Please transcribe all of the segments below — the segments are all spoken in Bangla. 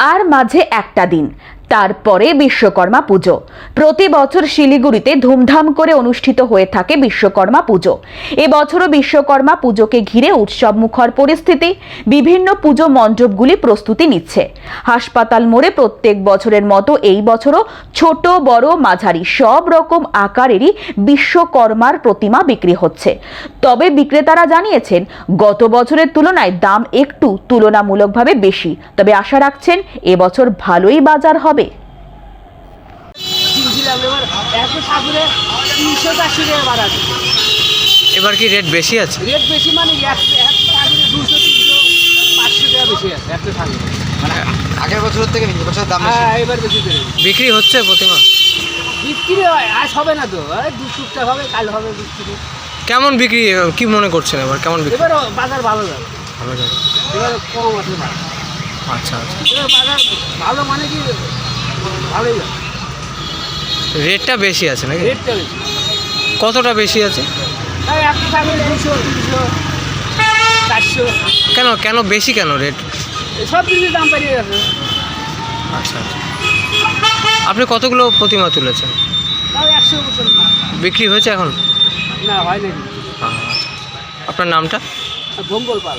আর মাঝে একটা দিন। তারপরে বিশ্বকর্মা পুজো। প্রতি বছর শিলিগুড়িতে ধুমধাম করে অনুষ্ঠিত হয়ে থাকে বিশ্বকর্মা পুজো। এবছরও বিশ্বকর্মা পুজোকে ঘিরে উৎসব মুখর পরিস্থিতি, বিভিন্ন পুজো মণ্ডপগুলি প্রস্তুতি নিচ্ছে। হাসপাতাল মোড়ে প্রত্যেক বছরের মতো এই বছরও ছোট, বড়, মাঝারি সব রকম আকারেরই বিশ্বকর্মার প্রতিমা বিক্রি হচ্ছে। তবে বিক্রেতারা জানিয়েছেন, গত বছরের তুলনায় দাম একটু তুলনামূলকভাবে বেশি। তবে আশা রাখছেন এবছর ভালোই বাজার হবে। এবার এত ঠাকুরে তিনশো চারশো টাকা বাড়াচ্ছে এবার কি রেট বেশি আছে? রেট বেশি মানে এক এক ঠাকুরে দুশো তিনশো পাঁচশো টাকা বেশি আছে ঠাকুরে মানে আগের বছরের থেকে বছরের দাম হ্যাঁ এবার বেশি বিক্রি হচ্ছে প্রতিমা? বিক্রি হয় আজ হবে না তো। দু হবে কাল হবে বিক্রি কেমন বিক্রি কি মনে করছেন এবার? কেমন বিক্রি? এবার বাজার ভালো যাবে। ভালো যাবে। এবার কম আছে আচ্ছা আচ্ছা। এবার বাজার ভালো মানে কি ভালোই যাবে। রেটটা বেশি আছে নাকি? রেটটা বেশি। কতটা বেশি আছে? কেন কেন বেশি কেন রেট সব জিনিসের দাম বেরিয়ে গেছে। আচ্ছা আচ্ছা। আপনি কতগুলো প্রতিমা তুলেছেন? বিক্রি হয়েছে এখন? না আচ্ছা, আচ্ছা। আপনার নামটা? Pal.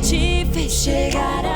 te fez chegar a